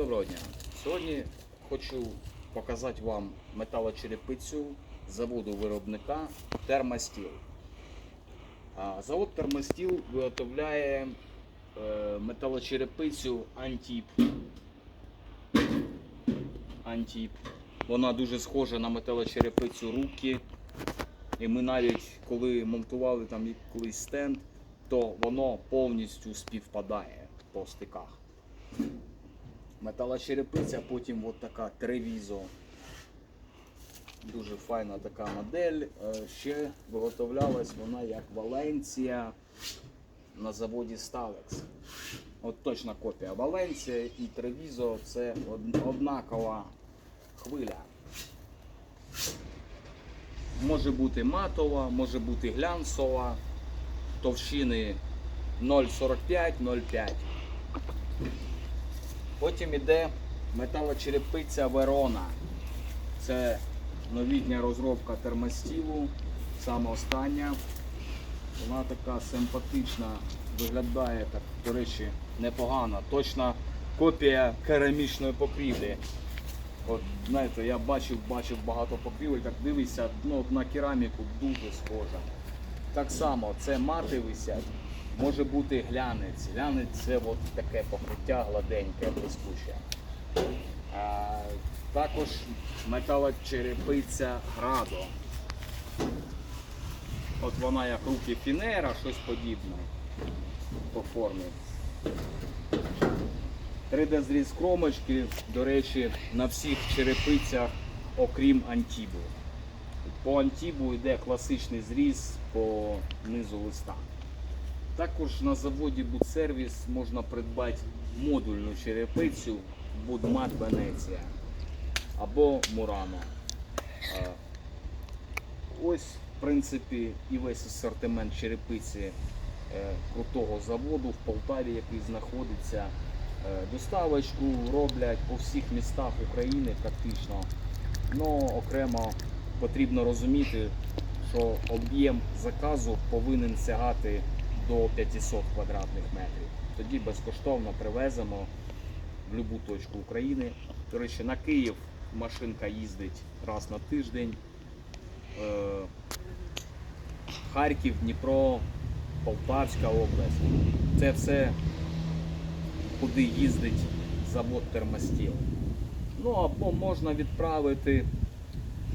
Доброго дня. Сьогодні хочу показати вам металочерепицю заводу виробника Термостіл. Завод Термостіл виготовляє е, металочерепицю Антіп. Антіп. Вона дуже схожа на металочерепицю руки. І ми навіть коли монтували там колись стенд, то воно повністю співпадає по стиках. Металочерепиця, потім от така Тревізо. Дуже файна така модель. Е, Ще виготовлялась вона як Валенція на заводі Stalex. От точна копія Валенція і Тревізо це однакова хвиля. Може бути матова, може бути глянцова, товщини 0,45-0,5. Потім іде металочерепиця Верона. Це новітня розробка термостілу, саме остання. Вона така симпатична, виглядає так, до речі, непогано. Точна копія керамічної покрівлі. От, знаєте, я бачив, бачив багато покрівель, так дивишся, ну, на кераміку дуже схожа. Так само, це мати висять, може бути глянець. Глянець це от таке покриття гладеньке, блискуче. А, також металочерепиця Градо. От вона як руки Фінера, щось подібне по формі. 3D зріз кромочки, до речі, на всіх черепицях, окрім Антібу. По Антібу йде класичний зріз по низу листа. Також на заводі Будсервіс можна придбати модульну черепицю Будмат Венеція або Мурано. Ось, в принципі, і весь асортимент черепиці е, крутого заводу в Полтаві, який знаходиться. Е, Доставочку роблять по всіх містах України практично. Ну, окремо потрібно розуміти, що об'єм заказу повинен сягати до 500 квадратних метрів. Тоді безкоштовно привеземо в будь-яку точку України. До речі, на Київ машинка їздить раз на тиждень. Е, Харків, Дніпро, Полтавська область. Це все куди їздить завод термостіл. Ну або можна відправити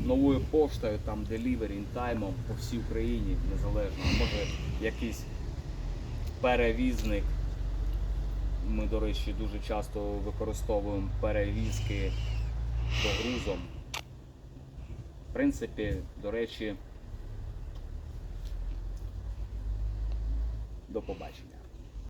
новою поштою, там delivery таймом по всій Україні, незалежно. Може якийсь перевізник. Ми, до речі, дуже часто використовуємо перевізки грузом. В принципі, до речі, до побачення.